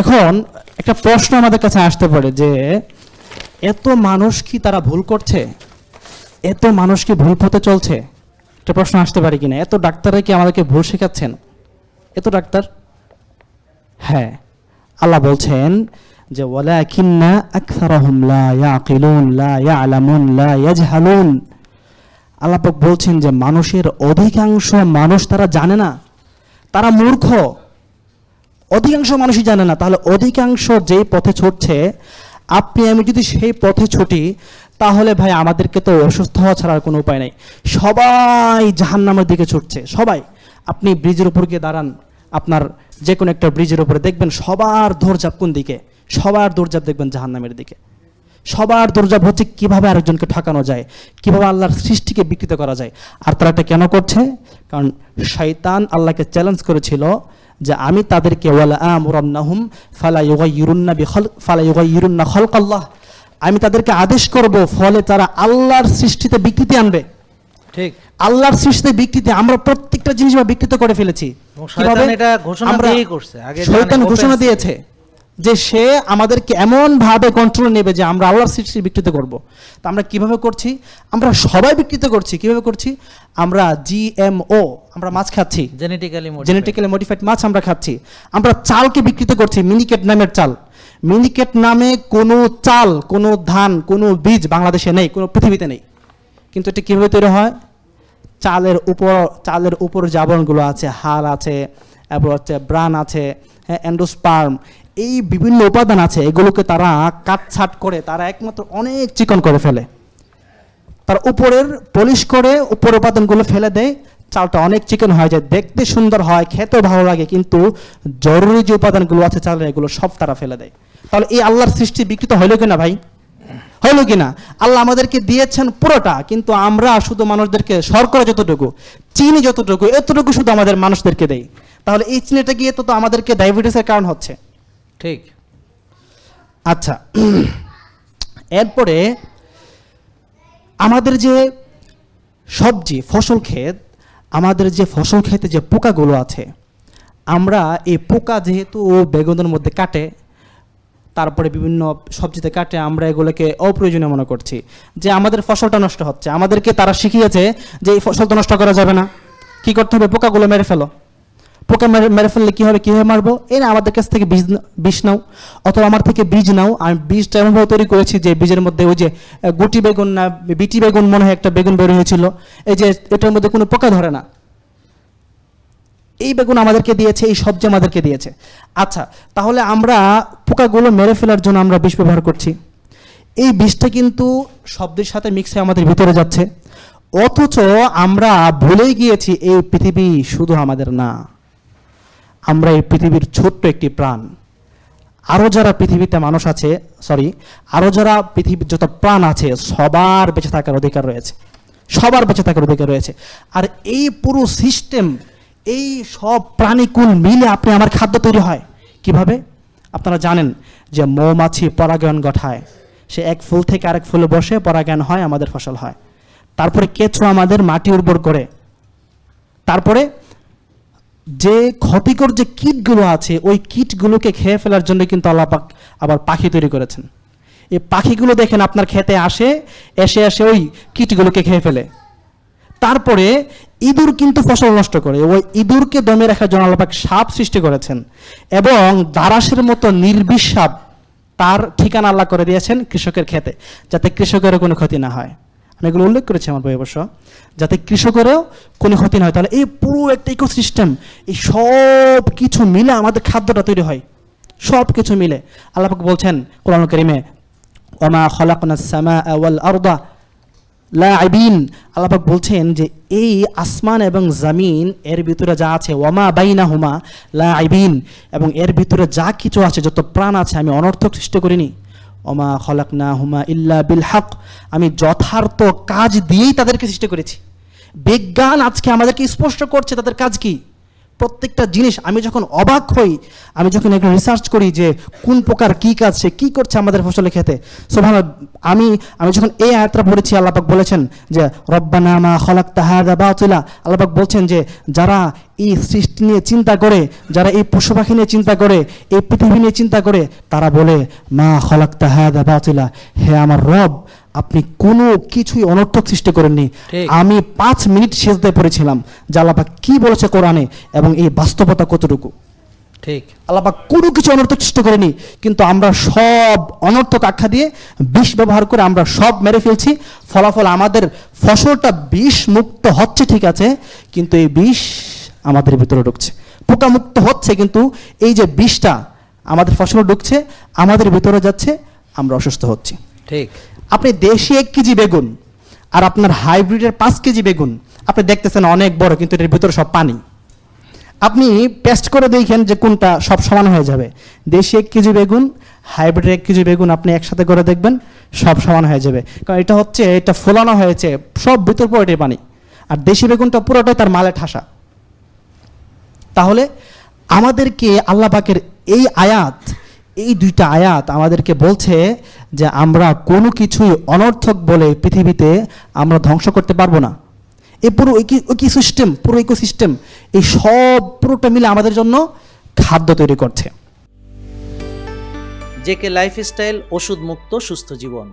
এখন একটা প্রশ্ন আমাদের কাছে আসতে পারে যে, এত মানুষ কি তারা ভুল করছে? এত মানুষ কি ভুল পথে চলছে? একটা প্রশ্ন আসতে পারে কিনা? এত ডাক্তাররা কি আমাদেরকে ভুল শেখাচ্ছেন? এত ডাক্তার? হ্যাঁ। আল্লাহ বলছেন যে, ওয়ালাকিন্না আকসারাহুম লা ইয়াকিলুন, লা ইয়ালামুন, লা ইয়াজহালুন। আল্লাহ পাক বলছেন যে, মানুষের অধিকাংশ মানুষ তারা জানে না। তারা মূর্খ। অধিকাংশ মানুষই জানে না। তাহলে অধিকাংশ যে পথে ছুটছে, আপনি, আমি যদি সেই পথে ছুটি, তাহলে ভাই আমাদেরকে তো অসুস্থ হওয়া ছাড়ার কোনো উপায় নেই। সবাই জাহান্নামের দিকে ছুটছে। সবাই, আপনি ব্রিজের উপর গিয়ে দাঁড়ান। আপনার যে কোনো একটা ব্রিজের উপরে দেখবেন সবার দৌড়ঝাপ কোন দিকে? সবার দৌড়ঝাপ দেখবেন জাহান্নামের দিকে। সবার দৌড়ঝাপ হচ্ছে কীভাবে আরেকজনকে ঠকানো যায় কীভাবে আল্লাহর সৃষ্টিকে বিকৃত করা যায়। আর তারা এটা কেন করছে? কারণ শয়তান আল্লাহকে চ্যালেঞ্জ করেছিল যে আমি তাদেরকে ওয়ালা আমরান্নাহুম ফালা ইউগাইয়িরুন্না বিখল ফালা ইউগাইয়িরুন্না খালকাল্লাহ। আমি তাদেরকে আদেশ করব ফলে তারা আল্লাহর সৃষ্টিতে বিকৃতি আনবে। ঠিক। আল্লাহর সৃষ্টিতে বিকৃতি আমরা প্রত্যেকটা জিনিস বিকৃত করে ফেলেছি। শয়তান এটা ঘোষণা করছে। আগে শয়তান ঘোষণা দিয়েছে। যে সে আমাদেরকে এমন ভাবে কন্ট্রোল নেবে যে আমরা আল্লাহর সৃষ্টি বিকৃত করব। তা আমরা কীভাবে করছি? আমরা সবাই বিকৃত করছি। কীভাবে করছি? আমরা জিএমও আমরা মাছ খাচ্ছি। জেনেটিক্যালি জেনেটিক্যালি মডিফাইড মাছ আমরা খাচ্ছি। আমরা চালকে বিকৃত করছি মিনিকেট নামের চাল। মিনিকেট নামে কোনো চাল কোনো ধান কোনো বীজ বাংলাদেশে নেই কোনো পৃথিবীতে নেই। কিন্তু এটা কীভাবে তৈরি হয়? চালের উপর চালের উপর আবরণগুলো আছে হাল আছে তারপর হচ্ছে ব্রান আছে হ্যাঁ অ্যান্ডোস্পার্ম এই বিভিন্ন উপাদান আছে, এগুলোকে তারা কাটছাট করে, তারা একমাত্র অনেক চিকন করে ফেলে। তার উপরের পলিশ করে উপর উপাদানগুলো ফেলে দেয়, চালটা অনেক চিকেন হয়ে যায়, দেখতে সুন্দর হয়, খেতেও ভালো লাগে, কিন্তু জরুরি যে উপাদানগুলো আছে চালের, এগুলো সব তারা ফেলে দেয়। তাহলে এই আল্লাহর সৃষ্টি বিকৃত হইল কিনা ভাই? হইল কিনা? আল্লাহ আমাদেরকে দিয়েছেন পুরোটা, কিন্তু আমরা শুধু মানুষদেরকে শর্করা যতটুকু, চিনি যতটুকু, এতটুকু শুধু আমাদের মানুষদেরকে দেয় তাহলে এই চিনিটা গিয়ে তো আমাদেরকে ডায়াবেটিসের কারণ হচ্ছে। ঠিক। আচ্ছা এরপরে আমাদের যে সবজি, ফসল ক্ষেত, আমাদের যে ফসল ক্ষেতে যে পোকাগুলো আছে, আমরা এই পোকা যেহেতু বেগুনের মধ্যে কাটে, তারপরে বিভিন্ন সবজিতে কাটে, আমরা এগুলোকে অপ্রয়োজনীয় মনে করছি। যে আমাদের ফসলটা নষ্ট হচ্ছে, আমাদেরকে তারা শিখিয়েছে যে এই ফসলটা নষ্ট করা যাবে না। কি করতে হবে? পোকাগুলো মেরে ফেলো। পোকা মেরে মেরে ফেললে কী হবে? কীভাবে মারবো? এ না, আমাদের কাছ থেকে বীজ বিষ নাও। অথবা আমার থেকে বীজ নাও। আমি বীজটা এমনভাবে তৈরি করেছি যে বীজের মধ্যে ওই যে গুটি বেগুন না, বিটি বেগুন মনে হয় একটা বেগুন বের হয়েছিল। এই যে, এটার মধ্যে কোনো পোকা ধরে না। এই বেগুন আমাদেরকে দিয়েছে, এই সবজি আমাদেরকে দিয়েছে। আচ্ছা তাহলে আমরা পোকাগুলো মেরে ফেলার জন্য আমরা বিষ ব্যবহার করছি। এই বিষটা কিন্তু শব্দের সাথে মিক্স হয়ে আমাদের ভিতরে যাচ্ছে। অথচ আমরা ভুলেই গিয়েছি, এই পৃথিবী শুধু আমাদের না। আমরা এই পৃথিবীর ছোট্ট একটি প্রাণ। আরও যারা পৃথিবীতে মানুষ আছে সরি আরও যারা পৃথিবীর যত প্রাণ আছে, সবার বেঁচে থাকার অধিকার রয়েছে। সবার বেঁচে থাকার অধিকার রয়েছে। আর এই পুরো সিস্টেম এই সব প্রাণীকুল মিলে আপনি আমার খাদ্য তৈরি হয়। কীভাবে? আপনারা জানেন যে মৌমাছি পরাগায়ন ঘটায়। সে এক ফুল থেকে আরেক ফুলে বসে পরাগায়ন হয়, আমাদের ফসল হয়। তারপরে কেঁচো আমাদের মাটি উর্বর করে। তারপরে যে ক্ষতিকর যে কীটগুলো আছে, ওই কীটগুলোকে খেয়ে ফেলার জন্য কিন্তু আল্লাহ পাক আবার পাখি তৈরি করেছেন। এই পাখিগুলো দেখেন আপনার খেতে আসে, এসে এসে ওই কীটগুলোকে খেয়ে ফেলে। তারপরে ইঁদুর কিন্তু ফসল নষ্ট করে, ওই ইঁদুরকে দমে রাখার জন্য আল্লাহ পাক সাপ সৃষ্টি করেছেন এবং দারাসের মতো নির্বিষ সাপ তার ঠিকানা আল্লাহ করে দিয়েছেন কৃষকের খেতে, যাতে কৃষকেরও কোনো ক্ষতি না হয়। আমি এগুলো উল্লেখ করেছি আমার বই অবশ্য, যাতে কৃষকেরও কোনো ক্ষতি না হয়। তাহলে এই পুরো একটা ইকোসিস্টেম এই সব কিছু মিলে আমাদের খাদ্যটা তৈরি হয়। সব কিছু মিলে। আল্লাপাক বলছেন কোরআন করিমে, ওমা খলাকনা আরদা লাইবিন। আল্লাপাক বলছেন যে, এই আসমান এবং জামিন, এর ভিতরে যা আছে ওয়ামা বাইনা হুমা লাইবিন। এবং এর ভিতরে যা কিছু আছে, যত প্রাণ আছে, আমি অনর্থক সৃষ্টি করিনি। ওমা খলাকনা হুমা ইল্লা বিল হক আমি যথার্থ কাজ দিয়েই তাদেরকে সৃষ্টি করেছি। বিজ্ঞান আজকে আমাদেরকে স্পষ্ট করছে তাদের কাজ কি? প্রত্যেকটা জিনিস আমি যখন অবাক হই, আমি যখন একটু রিসার্চ করি যে কোন প্রকার কী কাজ সে কী করছে আমাদের ফসলে খেতে সোভান আমি আমি যখন এই আয়াতটা পড়েছি আল্লাপাক বলেছেন যে, রব্বানা মা খলাক তাহাদা বাতুলা আল্লাপাক বলছেন যে, যারা এই সৃষ্টি নিয়ে চিন্তা করে, যারা এই পশু পাখি নিয়ে চিন্তা করে, এই পৃথিবী নিয়ে চিন্তা করে, তারা বলে, মা খলাক তাহাদা বাতুলা হে আমার রব আপনি কোনো কিছুই অনর্থক সৃষ্টি করেননি। আমি পাঁচ মিনিট সেজদায় পড়েছিলাম। যে আল্লাপাক কি বলেছে কোরআনে এবং এই বাস্তবতা কতটুকু? ঠিক। আল্লাপাক কোনো কিছু অনর্থক সৃষ্টি করেনি কিন্তু আমরা সব অনর্থক আখ্যা দিয়ে বিষ ব্যবহার করে আমরা সব মেরে ফেলছি। ফলাফল আমাদের ফসলটা বিষ মুক্ত হচ্ছে ঠিক আছে কিন্তু এই বিষ আমাদের ভিতরে ঢুকছে। পোকা মুক্ত হচ্ছে কিন্তু এই যে বিষটা আমাদের ফসলে ঢুকছে আমাদের ভিতরে যাচ্ছে আমরা অসুস্থ হচ্ছি। ঠিক। আপনি দেশি এক কেজি বেগুন আর আপনার হাইব্রিডের পাঁচ কেজি বেগুন, আপনি দেখতেছেন অনেক বড়, কিন্তু এটার ভিতরে সব পানি। আপনি পেস্ট করে দেখেন যে কোনটা সব সমান হয়ে যাবে। দেশি এক কেজি বেগুন হাইব্রিড এক কেজি বেগুন আপনি একসাথে করে দেখবেন, সব সমান হয়ে যাবে। কারণ এটা হচ্ছে, এটা ফোলানো হয়েছে, সব ভিতর পুরোটাই পানি। আর দেশি বেগুনটা পুরোটাই তার মালে ঠাসা। তাহলে আমাদেরকে আল্লাহ পাকের এই আয়াত এই দুইটা আয়াত আমাদেরকে বলছে যে আমরা কোনো কিছুই অনর্থক বলে পৃথিবীতে আমরা ধ্বংস করতে পারব না। এই পুরো ইকি সিস্টেম পুরো ইকোসিস্টেম এই সব পুরোটা মিলে আমাদের জন্য খাদ্য তৈরি করছে। জেকে লাইফস্টাইল ওষুধ মুক্ত সুস্থ জীবন।